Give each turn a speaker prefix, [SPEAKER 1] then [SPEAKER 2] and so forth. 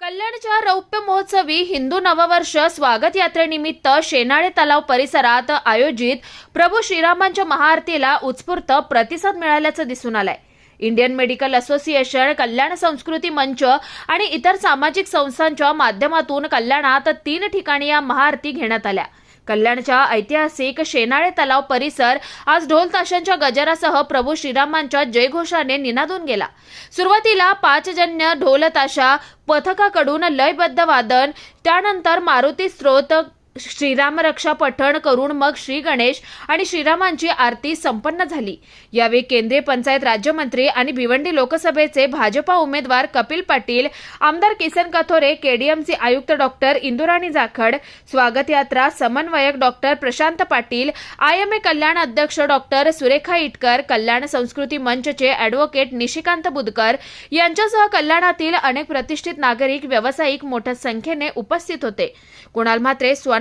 [SPEAKER 1] कल्याणच्या रौप्य महोत्सवी हिंदू नववर्ष स्वागत यात्रेनिमित्त शेनाळे तलाव परिसरात आयोजित प्रभू श्रीरामांच्या महाआरतीला उत्स्फूर्त प्रतिसाद मिळाल्याचं दिसून आलंय. इंडियन मेडिकल असोसिएशन कल्याण संस्कृती मंच आणि इतर सामाजिक संस्थांच्या माध्यमातून कल्याणात तीन ठिकाणी या महाआरती घेण्यात आल्या. कल्याणच्या ऐतिहासिक शेनाळे तलाव परिसर आज ढोल ताशांच्या गजरासह प्रभू श्रीरामांच्या जयघोषाने निनादून गेला. सुरुवातीला पाचजन्य ढोल ताशा पथकाकडून लयबद्ध वादन त्यानंतर मारुती स्त्रोत श्रीराम रक्षा पठण करून मग श्री गणेश आणि श्रीरामांची आरती संपन्न झाली. यावेळी केंद्रीय पंचायत राज्यमंत्री आणि भिवंडी लोकसभेचे भाजपा उमेदवार कपिल पाटील आमदार किसन कथोरे केडीएमसी आयुक्त डॉक्टर इंदुराणी जाखड स्वागत यात्रा समन्वयक doctor Prashant Patil I M A Kalyan अध्यक्ष डॉक्टर सुरेखा इटकर कल्याण संस्कृती मंचचे ॲडव्होकेट निशिकांत बुदकर यांच्यासह कल्याणातील अनेक प्रतिष्ठित नागरिक व्यावसायिक मोठ्या संख्येने उपस्थित होते. कुणाल म्हात्रे